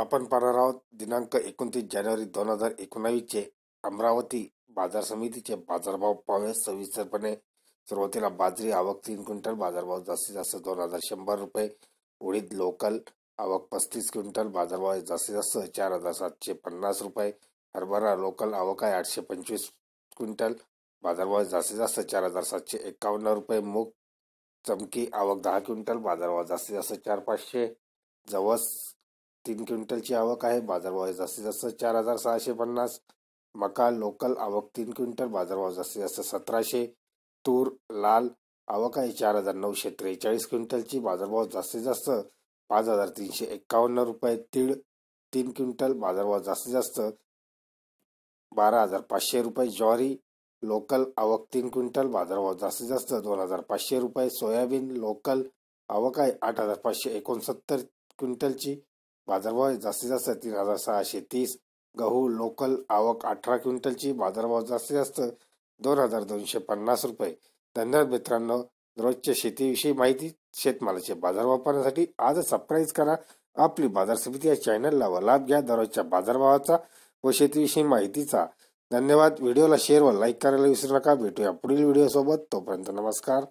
आपण पाहणार आहोत दिनांक एकोणतीस जानेवारी दोन हजार एकोणावीसचे अमरावती बाजार समितीचे बाजारभाव पाहूया. सविस्तरपणे सुरुवातीला बाजरी आवक तीन क्विंटल बाजारभाव जास्तीत जास्त दोन हजार शंभर रुपये. उडीद लोकल आवक पस्तीस क्विंटल बाजारभाव जास्तीत जास्त चार हजार सातशे पन्नास रुपये. हरभरा लोकल आवक आहे आठशे पंचवीस क्विंटल बाजारभाव जास्तीत जास्त चार हजार सातशे एकावन्न रुपये. मूग चमकी आवक दहा क्विंटल बाजारभाव जास्तीत जास्त चार पाचशे. जवस तीन क्विंटलची आवक आहे. बाजारभाव जास्तीत जास्त चार हजार सहाशे पन्नास. मका लोकल आवक तीन क्विंटल. बाजारभाव जास्तीत जास्त सतराशे. तूर लाल आवक आहे चार हजार नऊशे त्रेचाळीस क्विंटलची. बाजारभाव जास्तीत जास्त पाच हजार तीनशे एक्कावन्न रुपये. तीळ तीन क्विंटल. बाजारभाव जास्तीत जास्त बारा हजार पाचशे रुपये. ज्वारी लोकल आवक तीन क्विंटल. बाजारभाव जास्तीत जास्त दोन हजार पाचशे रुपये. सोयाबीन लोकल आवक आहे आठ हजार पाचशे एकोणसत्तर क्विंटलची. बाजारभाव जास्तीत जास्त तीन हजार सहाशे तीस. गहू लोकल आवक अठरा क्विंटलची बाजारभाव जास्तीत जास्त दोन हजार दोनशे पन्नास रुपये. धन्यवाद मित्रांनो रोजच्या शेतीविषयी माहिती शेतमालाचे बाजारभाव पाहण्यासाठी आज सबस्क्राईब करा. आपली बाजार समिती या चॅनलला व लाभ घ्या. दररोजच्या बाजारभावाचा व शेतीविषयी माहितीचा. धन्यवाद. व्हिडिओला शेअर व लाईक करायला विसरू नका. भेटूया पुढील व्हिडिओसोबत तोपर्यंत नमस्कार.